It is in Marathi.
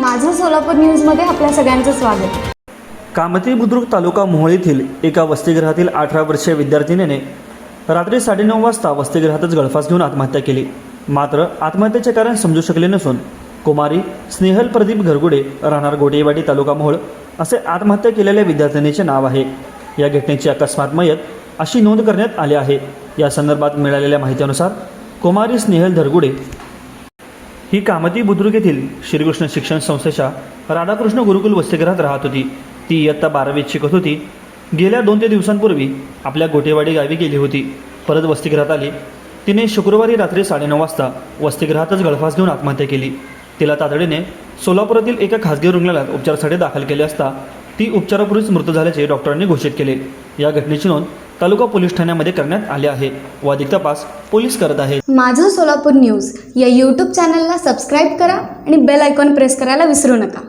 माझं सोलापूर न्यूजमध्ये आपल्या सगळ्यांचं स्वागत. कामती बुद्रुक तालुका मोहोळ येथील एका वसतिगृहातील अठरा वर्षीय विद्यार्थिनीने रात्री साडेनऊ वाजता वसतिगृहातच गळफास घेऊन आत्महत्या केली. मात्र आत्महत्येचे कारण समजू शकले नसून कुमारी स्नेहल प्रदीप घरगुडे राहणार गोडेवाडी तालुका मोहोळ असे आत्महत्या केलेल्या विद्यार्थिनीचे नाव आहे. या घटनेची अकस्मात मयत अशी नोंद करण्यात आली आहे. या संदर्भात मिळालेल्या माहितीनुसार कुमारी स्नेहल धरगुडे ही कामती बुद्रुक येथील श्रीकृष्ण शिक्षण संस्थेच्या राधाकृष्ण गुरुकुल वसतिगृहात राहत होती. ती इयत्ता बारावीत शिकत होती. गेल्या दोन ते दिवसांपूर्वी आपल्या गोटेवाडी गावी गेली होती. परत वसतिगृहात आली. तिने शुक्रवारी रात्री साडेनऊ वाजता वसतिगृहातच गळफास घेऊन आत्महत्या केली. तिला तातडीने सोलापुरातील एका खासगी रुग्णालयात उपचारासाठी दाखल केले असता ती उपचारापूर्वीच मृत झाल्याचे डॉक्टरांनी घोषित केले. या घटनेची नोंद तालुका पोलीस ठाण्यामध्ये करण्यात आले आहे. व अधिक तपास पोलीस करत आहेत माझं सोलापूर न्यूज या यूट्यूब चॅनलला सबस्क्राईब करा आणि बेल आयकॉन प्रेस करायला विसरू नका.